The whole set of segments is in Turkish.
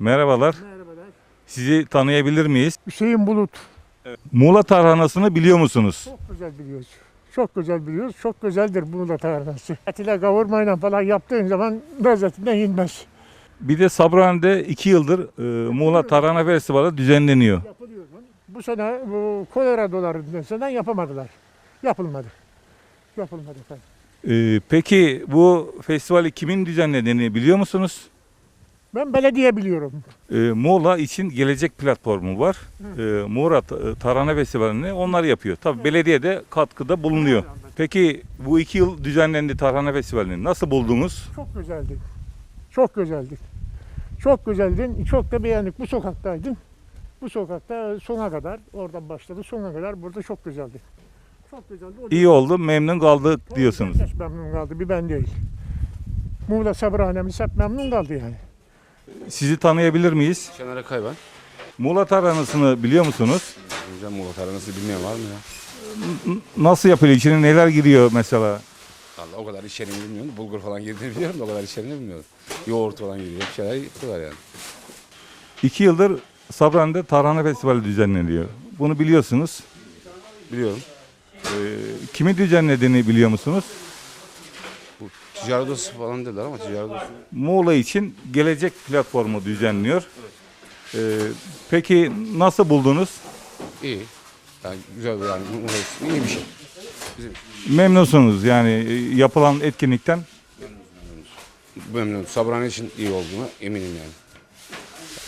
Merhabalar. Merhabalar. Sizi tanıyabilir miyiz? Hüseyin Bulut. Muğla tarhanasını biliyor musunuz? Çok güzel biliyoruz. Çok güzel biliyoruz. Çok güzeldir da tarhanası. Etile kavurmayla falan yaptığın zaman lezzetinden yenmez. Bir de Sabrahan'da iki yıldır e, Muğla Tarhana Festivali düzenleniyor. Yapılıyor. Bu sene bu kolera dolarından yapamadılar. Yapılmadı. Yapılmadı efendim. E, peki bu festivali kimin düzenlediğini biliyor musunuz? Ben belediye biliyorum. E, Muğla için gelecek platformu var. E, Muğla Ta- Tarhana Festivali'ni onlar yapıyor. Tabii belediye de katkıda bulunuyor. Peki bu iki yıl düzenlendi Tarhana Festivali'ni. Nasıl buldunuz? Çok güzeldi. Çok güzeldi. Çok güzeldi. Çok da beğendik. Bu sokaktaydım. Bu sokakta sona kadar, oradan başladı sona kadar burada çok güzeldi. Çok güzeldi. O İyi oldu, memnun kaldık diyorsunuz. Herkes memnun kaldı. Bir ben değil. Muğla Sabrahanemiz hep memnun kaldı yani. Sizi tanıyabilir miyiz? Şener Akay ben. Muğla tarhanasını biliyor musunuz? Hocam Muğla tarhanası bilmeyen var mı ya? Nasıl yapılıyor? İçine neler giriyor mesela? Valla o kadar içeriğini bilmiyorum. Bulgur falan girdiğini biliyorum da o kadar içeriğini bilmiyorum. Yoğurt falan giriyor. Bir şeyler yapıyorlar yani. İki yıldır Sabran'da Tarhana Festivali düzenleniyor. Bunu biliyorsunuz. Biliyorum. Ee, kimi düzenlediğini biliyor musunuz? Ticaret odası falan dediler ama ticaret odası. Muğla için gelecek platformu düzenliyor. Ee, peki nasıl buldunuz? iyi. Yani güzel bir yani Muğla iyi bir şey. Bizim Memnunsunuz yani e, yapılan etkinlikten. memnunum. Sabrane için iyi olduğunu eminim yani.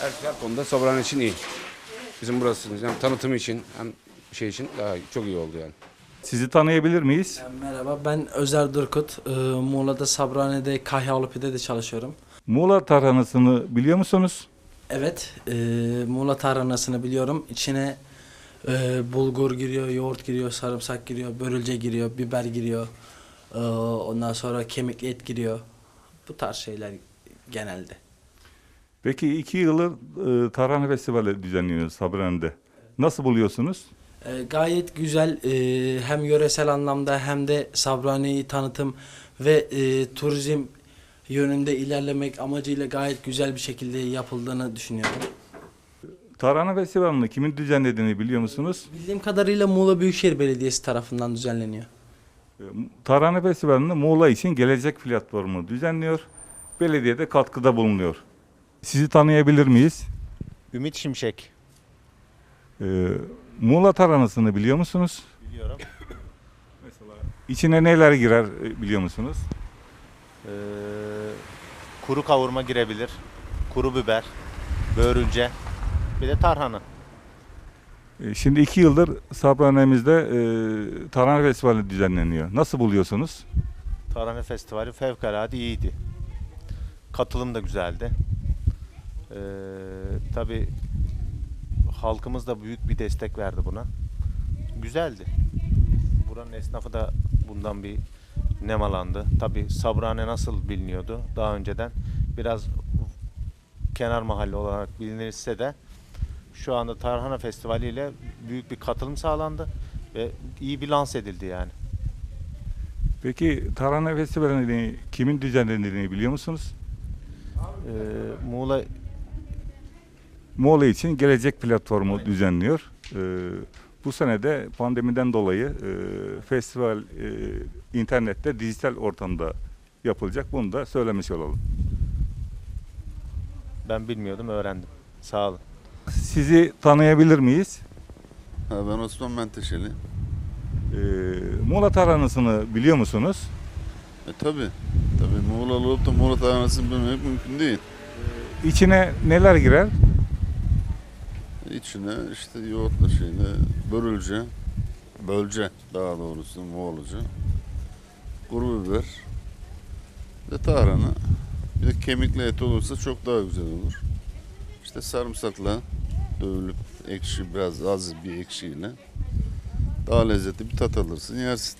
Her, her konuda Sabrane için iyi. Bizim burası hem tanıtımı için hem şey için daha çok iyi oldu yani. Sizi tanıyabilir miyiz? Merhaba ben Özer Durkut. Ee, Muğla'da Sabrane'de Kahya Alıpi'de de çalışıyorum. Muğla tarhanasını biliyor musunuz? Evet, e, Muğla tarhanasını biliyorum. İçine e, bulgur giriyor, yoğurt giriyor, sarımsak giriyor, börülce giriyor, biber giriyor. Ee, ondan sonra kemikli et giriyor. Bu tarz şeyler genelde. Peki iki yıldır e, Tarhana Festivali düzenliyor Sabran'da. Nasıl buluyorsunuz? Ee, gayet güzel e, hem yöresel anlamda hem de Sabrane'yi tanıtım ve e, turizm yönünde ilerlemek amacıyla gayet güzel bir şekilde yapıldığını düşünüyorum. Tarhana Festivali'ni kimin düzenlediğini biliyor musunuz? Bildiğim kadarıyla Muğla Büyükşehir Belediyesi tarafından düzenleniyor. E, Tarhana Festivali'ni Muğla için gelecek platformu düzenliyor. Belediye de katkıda bulunuyor. Sizi tanıyabilir miyiz? Ümit Şimşek. E, Muğla tarhanasını biliyor musunuz? Biliyorum. İçine neler girer e, biliyor musunuz? Ee, kuru kavurma girebilir. Kuru biber, börülce, bir de tarhana. E, Şimdi iki yıldır Sabranemizde e, Tarhana Festivali düzenleniyor. Nasıl buluyorsunuz? Tarhana Festivali fevkalade iyiydi. Katılım da güzeldi. Ee, Tabi halkımız da büyük bir destek verdi buna. Güzeldi. Buranın esnafı da bundan bir nemalandı. Tabi Sabrane nasıl biliniyordu daha önceden? Biraz kenar mahalle olarak bilinirse de şu anda Tarhana Festivali ile büyük bir katılım sağlandı ve iyi bir lanse edildi yani. Peki Tarhana Festivali'ni kimin düzenlediğini biliyor musunuz? Ee, Muğla Muğla için gelecek platformu düzenliyor. Ee, bu sene de pandemiden dolayı e, festival e, internette dijital ortamda yapılacak. Bunu da söylemiş olalım. ben bilmiyordum öğrendim. Sağ olun. Sizi tanıyabilir miyiz? Ha, ben Osman Menteşeli. Ee, Muğla tarhanasını biliyor musunuz? E tabi. Tabi Muğla'lı olup da Muğla tarhanasını bilmemek mümkün değil. İçine neler girer? İçine işte yoğurtla şeyle börülce, bölce daha doğrusu Moğolca, kuru biber ve tarhana. Bir de kemikli et olursa çok daha güzel olur. İşte sarımsakla dövülüp ekşi biraz az bir ekşiyle daha lezzetli bir tat alırsın yersin.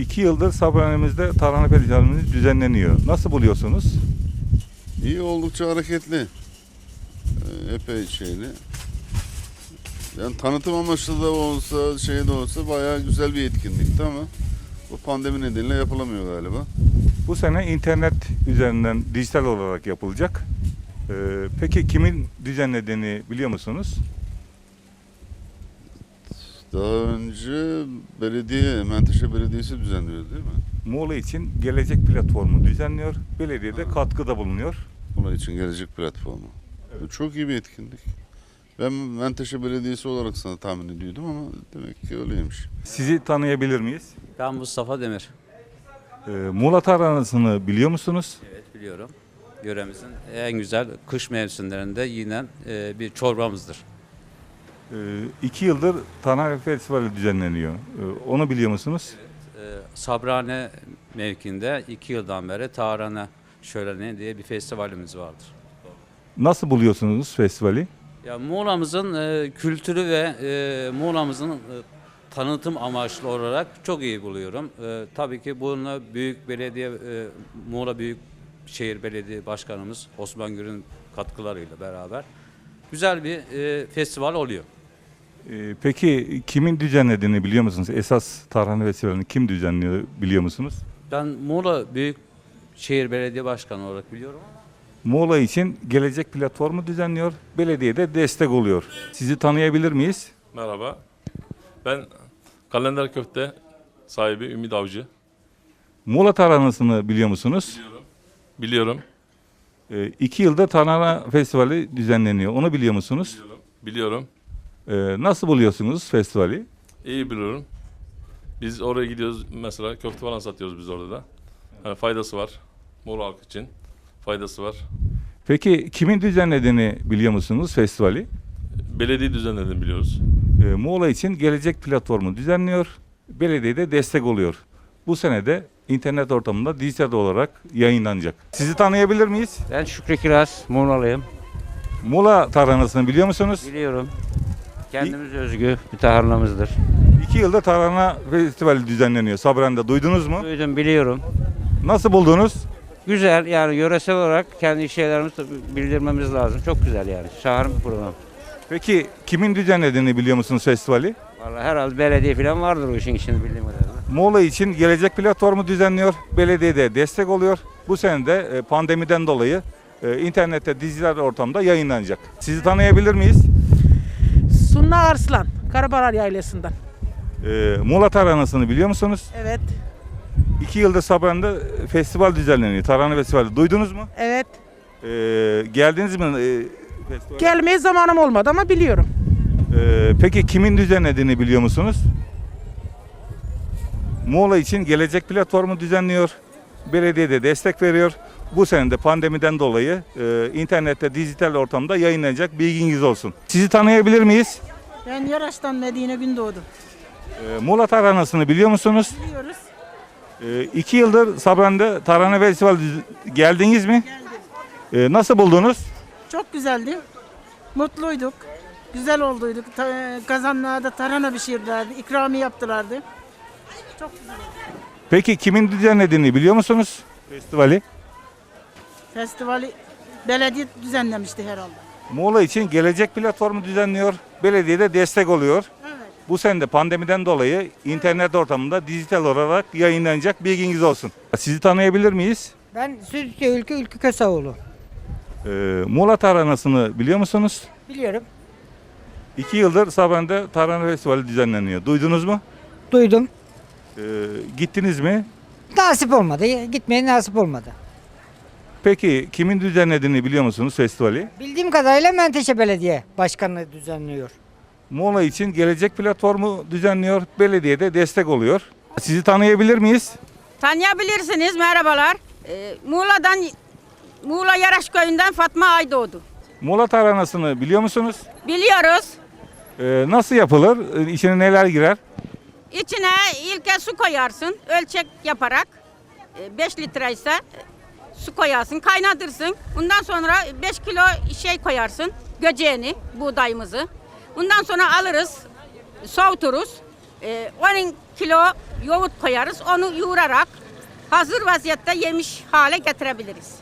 İki yıldır Sabranemizde Tarhana Festivali düzenleniyor. Nasıl buluyorsunuz? İyi oldukça hareketli. Epey şeyli. Yani tanıtım amaçlı da olsa, şey de olsa bayağı güzel bir etkinlikti ama bu pandemi nedeniyle yapılamıyor galiba. Bu sene internet üzerinden dijital olarak yapılacak. Ee, peki kimin düzenlediğini biliyor musunuz? Daha önce belediye, Menteşe Belediyesi düzenliyor değil mi? Muğla için Gelecek Platformu düzenliyor. Belediye de katkıda bulunuyor. Bunun için gelecek platformu. Bu Çok iyi bir etkinlik. Ben Menteşe Belediyesi olarak sana tahmin ediyordum ama demek ki öyleymiş. Sizi tanıyabilir miyiz? Ben Mustafa Demir. Ee, Muğla tarhanasını biliyor musunuz? Evet biliyorum. Yöremizin en güzel kış mevsimlerinde yinen e, bir çorbamızdır. Ee, iki yıldır Tarhana Festivali düzenleniyor. Ee, onu biliyor musunuz? E, Sabrane mevkinde iki yıldan beri Tarhana Şöleni diye bir festivalimiz vardır. Nasıl buluyorsunuz festivali? Ya Muğla'mızın e, kültürü ve e, Muğla'mızın e, tanıtım amaçlı olarak çok iyi buluyorum. E, tabii ki bununla Büyük Belediye, e, Muğla Büyükşehir Belediye Başkanımız Osman Gür'ün katkılarıyla beraber güzel bir e, festival oluyor. Ee, peki kimin düzenlediğini biliyor musunuz? Esas Tarhana Festivali'ni kim düzenliyor biliyor musunuz? Ben Muğla Büyükşehir Belediye Başkanı olarak biliyorum ama Muğla için Gelecek Platformu düzenliyor. Belediye de destek oluyor. Sizi tanıyabilir miyiz? Merhaba. Ben Kalender Köfte sahibi Ümit Avcı. Muğla tarhanasını biliyor musunuz? Biliyorum. Ee, iki yılda Tarhana Festivali düzenleniyor. Onu biliyor musunuz? Biliyorum. Ee, nasıl buluyorsunuz festivali? İyi biliyorum. Biz oraya gidiyoruz mesela köfte falan satıyoruz biz orada da. Yani faydası var. Muğla halk için faydası var. Peki kimin düzenlediğini biliyor musunuz festivali? Belediye düzenlediğini biliyoruz. Ee, Muğla için Gelecek Platformu düzenliyor. Belediye de destek oluyor. Bu sene de internet ortamında dijital olarak yayınlanacak. Sizi tanıyabilir miyiz? Ben Şükrü Kiraz, Muğla'lıyım. Muğla tarhanasını biliyor musunuz? Biliyorum. Kendimiz özgü bir tarlamızdır. İki yılda Tarhana Festivali düzenleniyor Sabran'da. Duydunuz mu? Duydum, biliyorum. Nasıl buldunuz? Güzel yani yöresel olarak kendi şeylerimizi bildirmemiz lazım. Çok güzel yani. Şahane bir program. Peki kimin düzenlediğini biliyor musunuz festivali? Vallahi herhalde belediye falan vardır o işin içinde bildiğim kadarıyla. Muğla için Gelecek Platformu düzenliyor. Belediye de destek oluyor. Bu sene de e, pandemiden dolayı e, internette dijital ortamda yayınlanacak. Sizi tanıyabilir miyiz? Sunna Arslan, Karabalar Yaylası'ndan. E, Muğla Tarhanası'nı biliyor musunuz? Evet, İki yıldır Sabran'da festival düzenleniyor. Tarhana Festivali. Duydunuz mu? evet. E, geldiniz mi e, festivale? Gelmeye zamanım olmadı ama biliyorum. E, peki kimin düzenlediğini biliyor musunuz? Muğla için Gelecek Platformu düzenliyor. Belediye de destek veriyor. Bu sene de pandemiden dolayı e, internette dijital ortamda yayınlanacak bilginiz olsun. Sizi tanıyabilir miyiz? Ben Yaraş'tan Medine Gündoğdu. E, Muğla tarhanasını biliyor musunuz? Biliyoruz. E, iki yıldır Sabran'da Tarhana Festivali düz- geldiniz mi? E, nasıl buldunuz? Çok güzeldi. Mutluyduk. Güzel olduyduk. Ta- kazanlarda tarhana pişirdilerdi. İkrami yaptılardı. Çok güzel. Peki kimin düzenlediğini biliyor musunuz? Festivali. Festivali belediye düzenlemişti herhalde. Muğla için Gelecek Platformu düzenliyor. Belediye de destek oluyor. Bu sene de pandemiden dolayı internet ortamında dijital olarak yayınlanacak bilginiz olsun. Sizi tanıyabilir miyiz? Ben Sürükçe Ülkü Ülkü Köseoğlu. Ee, Muğla tarhanasını biliyor musunuz? Biliyorum. İki yıldır Saban'da Tarhana Festivali düzenleniyor. Duydunuz mu? Duydum. Ee, gittiniz mi? Nasip olmadı. Gitmeye nasip olmadı. Peki kimin düzenlediğini biliyor musunuz festivali? Bildiğim kadarıyla Menteşe Belediye Başkanlığı düzenliyor. Muğla için Gelecek Platformu düzenliyor. Belediye de destek oluyor. Sizi tanıyabilir miyiz? Tanıyabilirsiniz. Merhabalar. Ee, Muğla'dan Muğla Yaraş Köyü'nden Fatma Aydoğdu. Muğla tarhanasını biliyor musunuz? Biliyoruz. Ee, nasıl yapılır? Ee, İçine neler girer? İçine ilke su koyarsın. Ölçek yaparak 5 litre ise e, su koyarsın, kaynatırsın. Bundan sonra 5 kilo şey koyarsın. Göceğini, buğdayımızı. Bundan sonra alırız, soğuturuz. Ee, 10 kilo yoğurt koyarız. Onu yoğurarak hazır vaziyette yemiş hale getirebiliriz.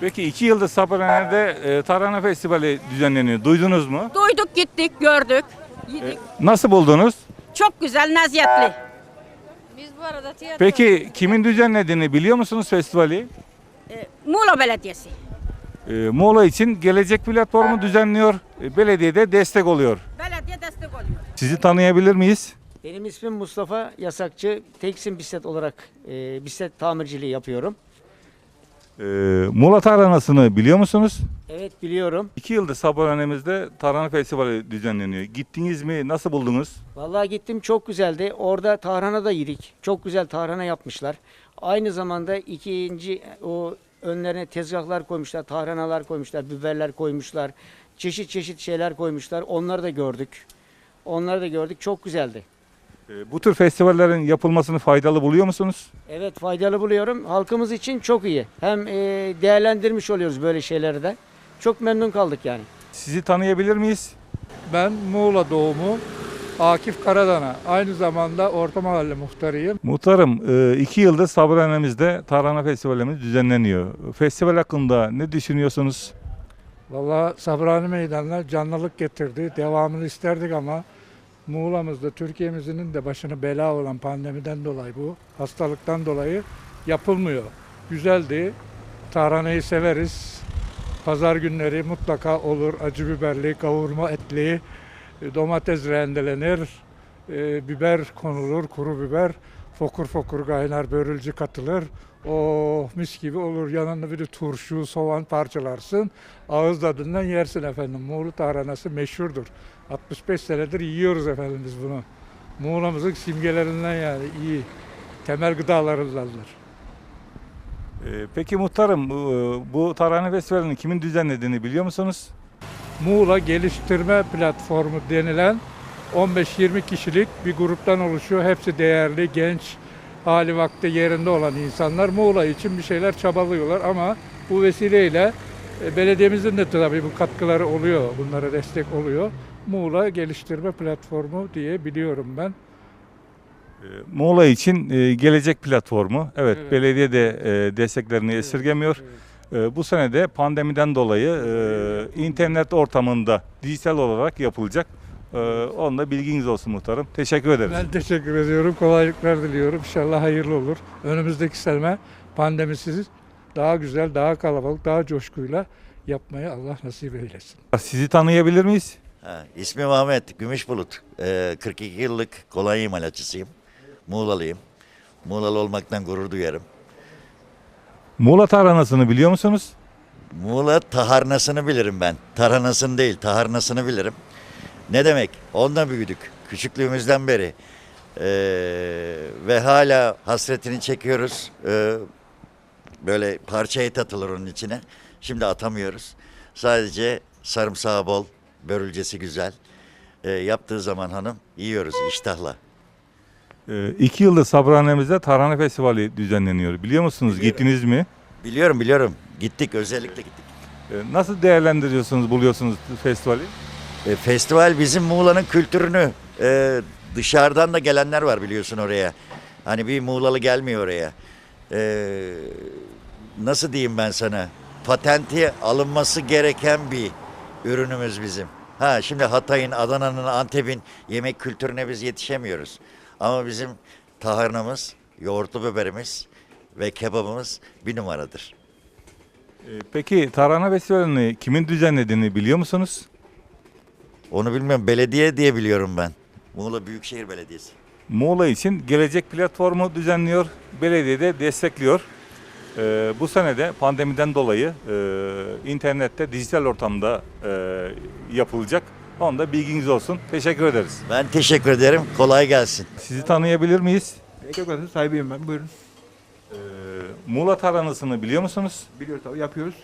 Peki iki yıldır Sapane'de e, Tarhana Festivali düzenleniyor. Duydunuz mu? Duyduk, gittik, gördük, yedik. Nasıl buldunuz? Çok güzel, lezzetli. Peki kimin düzenlediğini biliyor musunuz festivali? Muğla Belediyesi. E, Muğla için gelecek platformu düzenliyor. E, belediye de destek oluyor. Belediye destek oluyor. Sizi tanıyabilir miyiz? Benim ismim Mustafa Yasakçı. Teksim bisiklet olarak e, bisiklet tamirciliği yapıyorum. E, Muğla Tarhanası'nı biliyor musunuz? Evet biliyorum. İki yıldır Sabahhanemizde Tarhana Festivali düzenleniyor. Gittiniz mi? Nasıl buldunuz? Vallahi gittim çok güzeldi. Orada tarhana da yedik. Çok güzel tarhana yapmışlar. Aynı zamanda ikinci o önlerine tezgahlar koymuşlar, tarhanalar koymuşlar, biberler koymuşlar. Çeşit çeşit şeyler koymuşlar. Onları da gördük. Onları da gördük. Çok güzeldi. E, bu tür festivallerin yapılmasını faydalı buluyor musunuz? Evet faydalı buluyorum. Halkımız için çok iyi. Hem e, değerlendirmiş oluyoruz böyle şeyleri de. Çok memnun kaldık yani. Sizi tanıyabilir miyiz? Ben Muğla doğumu Akif Karadana. Aynı zamanda Orta Mahalle muhtarıyım. Muhtarım, e, iki yıldır Sabırhanemizde Tarhana Festivalimiz düzenleniyor. Festival hakkında ne düşünüyorsunuz? Valla Sabrani Meydanlar canlılık getirdi. Devamını isterdik ama Muğla'mızda Türkiye'mizin de başına bela olan pandemiden dolayı bu hastalıktan dolayı yapılmıyor. Güzeldi. Tarhanayı severiz. Pazar günleri mutlaka olur. Acı biberli, kavurma etli, domates rendelenir, e, biber konulur, kuru biber. Fokur fokur kaynar, börülcü katılır. Oh mis gibi olur. Yanında bir de turşu, soğan parçalarsın. Ağız tadından yersin efendim. Muğla tarhanası meşhurdur. 65 senedir yiyoruz efendim biz bunu. Muğla'mızın simgelerinden yani iyi. Temel gıdalarındandır. E, peki muhtarım, bu, bu Tarhana Festivali'ni kimin düzenlediğini biliyor musunuz? Muğla Geliştirme Platformu denilen 15-20 kişilik bir gruptan oluşuyor. Hepsi değerli, genç, hali vakti yerinde olan insanlar. Muğla için bir şeyler çabalıyorlar ama bu vesileyle e, belediyemizin de tabii bu katkıları oluyor, bunlara destek oluyor. Muğla Geliştirme Platformu diye biliyorum ben. E, Muğla için e, gelecek platformu. Evet, Evet. belediye de desteklerini esirgemiyor. E, bu sene de pandemiden dolayı e, internet ortamında dijital olarak yapılacak. E, onun da bilginiz olsun muhtarım. Teşekkür ederiz. Ben teşekkür ediyorum. Kolaylıklar diliyorum. İnşallah hayırlı olur. Önümüzdeki sene pandemisiz daha güzel, daha kalabalık, daha coşkuyla yapmayı Allah nasip eylesin. Sizi tanıyabilir miyiz? Ha, ismim Ahmet Gümüşbulut. Ee, 42 yıllık kolonya imalatçısıyım. Muğlalıyım. Muğlalı olmaktan gurur duyarım. Muğla tarhanasını biliyor musunuz? Muğla taharnasını bilirim ben. Tarhanasını değil, taharnasını bilirim. Ne demek? Onunla büyüdük. Küçüklüğümüzden beri. Ee, ve hala hasretini çekiyoruz. Ee, böyle parça et atılır onun içine. Şimdi atamıyoruz. Sadece sarımsağı bol, börülcesi güzel. Ee, yaptığı zaman hanım yiyoruz iştahla. E, iki yıldır Sabrahanemizde Tarhana Festivali düzenleniyor. Biliyor musunuz? Gittiniz mi? Biliyorum biliyorum. Gittik özellikle gittik. E, nasıl değerlendiriyorsunuz, buluyorsunuz festivali? E, festival bizim Muğla'nın kültürünü e, dışarıdan da gelenler var biliyorsun oraya. Hani bir Muğlalı gelmiyor oraya. E, nasıl diyeyim ben sana? Patenti alınması gereken bir ürünümüz bizim. Ha şimdi Hatay'ın, Adana'nın, Antep'in yemek kültürüne biz yetişemiyoruz. Ama bizim taharnamız, yoğurtlu biberimiz ve kebabımız bir numaradır. E, peki Tarhana Festivali'ni kimin düzenlediğini biliyor musunuz? Onu bilmiyorum. Belediye diye biliyorum ben. Muğla Büyükşehir Belediyesi. Muğla için gelecek platformu düzenliyor. Belediye de destekliyor. Ee, bu sene de pandemiden dolayı e, internette dijital ortamda e, yapılacak. Onun da bilginiz olsun. Teşekkür ederiz. Ben teşekkür ederim. Kolay gelsin. Sizi tanıyabilir miyiz? Ekmek sahibiyim ben. Buyurun. Ee, Muğla tarhanasını biliyor musunuz? Biliyoruz tabii yapıyoruz.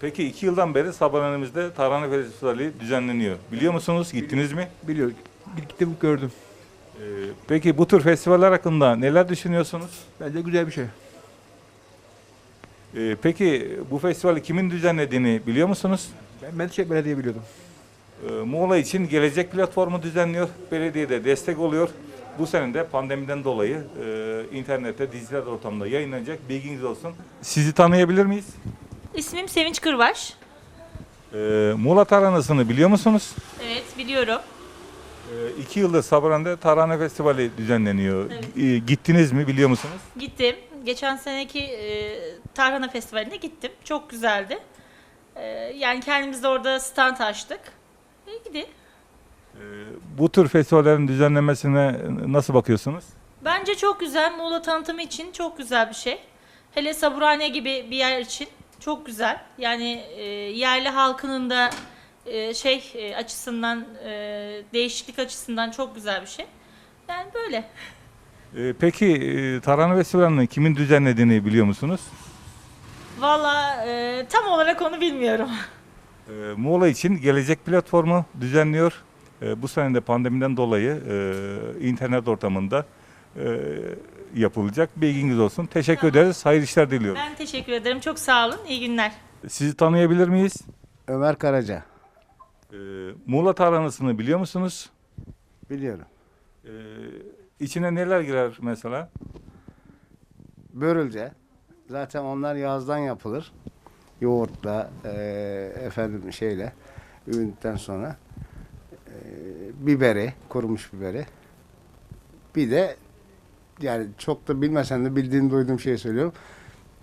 Peki iki yıldan beri Sabahanemizde Tarhana Festivali düzenleniyor. Biliyor musunuz? Gittiniz mi? Biliyoruz. Gittim gördüm. Ee, peki bu tür festivaller hakkında neler düşünüyorsunuz? Bence güzel bir şey. Ee, peki bu festivali kimin düzenlediğini biliyor musunuz? Ben Menteşe Belediye biliyordum. Ee, Muğla için Gelecek Platformu düzenliyor. Belediye de destek oluyor. Bu sene de pandemiden dolayı e, internette, dijital ortamda yayınlanacak. Bilginiz olsun. Sizi tanıyabilir miyiz? İsmim Sevinç Kırbaş. Ee, Muğla Tarhanası'nı biliyor musunuz? Evet biliyorum. Ee, iki yıldır Sabran'da Tarhana Festivali düzenleniyor. Evet. Ee, gittiniz mi biliyor musunuz? Gittim. Geçen seneki e, Tarhana Festivali'ne gittim. Çok güzeldi. Ee, yani kendimiz de orada stand açtık. E, gidi. Bu tür festivallerin düzenlenmesine nasıl bakıyorsunuz? Bence çok güzel. Muğla tanıtımı için çok güzel bir şey. Hele Saburhane gibi bir yer için çok güzel. Yani e, yerli halkının da e, şey e, açısından, e, değişiklik açısından çok güzel bir şey. Yani böyle. Ee, Peki Tarhana Festivali'ni kimin düzenlediğini biliyor musunuz? Valla e, tam olarak onu bilmiyorum. Ee, Muğla için Gelecek Platformu düzenliyor. Ee, Bu sene de pandemiden dolayı e, internet ortamında e, yapılacak. Bilginiz olsun. Teşekkür ederiz. Hayırlı işler diliyorum. Ben teşekkür ederim. Çok sağ olun. İyi günler. Sizi tanıyabilir miyiz? Ömer Karaca. Ee, Muğla tarhanasını biliyor musunuz? Biliyorum. Ee, içine neler girer mesela? Börülce. Zaten onlar yazdan yapılır. Yoğurtla, e, efendim şeyle, üründükten sonra e, biberi, kurumuş biberi. Bir de yani çok da bilmesen de bildiğini duyduğum şeyi söylüyorum.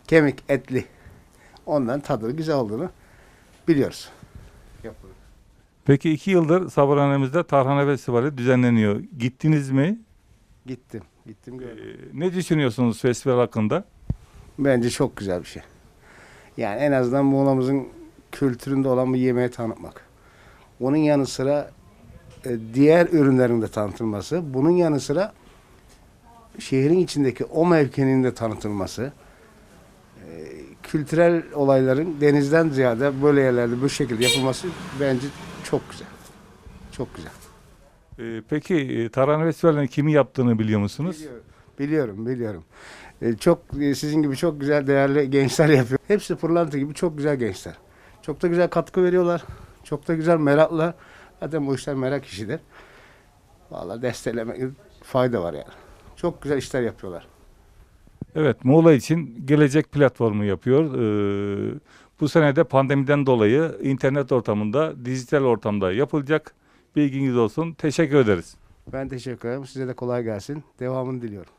Kemik etli. Ondan tadı güzel olduğunu biliyoruz. Yapılır. Peki iki yıldır Sabırhanemizde Tarhana Festivali düzenleniyor. Gittiniz mi? Gittim. Gittim gördüm. Ee, ne düşünüyorsunuz festival hakkında? Bence çok güzel bir şey. Yani en azından Muğla'mızın kültüründe olan bir yemeği tanıtmak. Onun yanı sıra e, diğer ürünlerin de tanıtılması. Bunun yanı sıra şehrin içindeki o mevkinin de tanıtılması. E, Kültürel olayların denizden ziyade böyle yerlerde bu şekilde yapılması bence çok güzel. Çok güzel. Ee, peki e, Tarhana Festivali'ni kimin yaptığını biliyor musunuz? Biliyorum, biliyorum. E, çok e, sizin gibi çok güzel değerli gençler yapıyor. Hepsi pırlanta gibi çok güzel gençler. Çok da güzel katkı veriyorlar. Çok da güzel merakla. Zaten bu işler merak işidir. Vallahi desteklemek fayda var yani. Çok güzel işler yapıyorlar. Evet, Muğla için Gelecek Platformu yapıyor. Ee, bu sene de pandemiden dolayı internet ortamında, dijital ortamda yapılacak. Bilginiz olsun. Teşekkür ederiz. Ben teşekkür ederim. Size de kolay gelsin. Devamını diliyorum.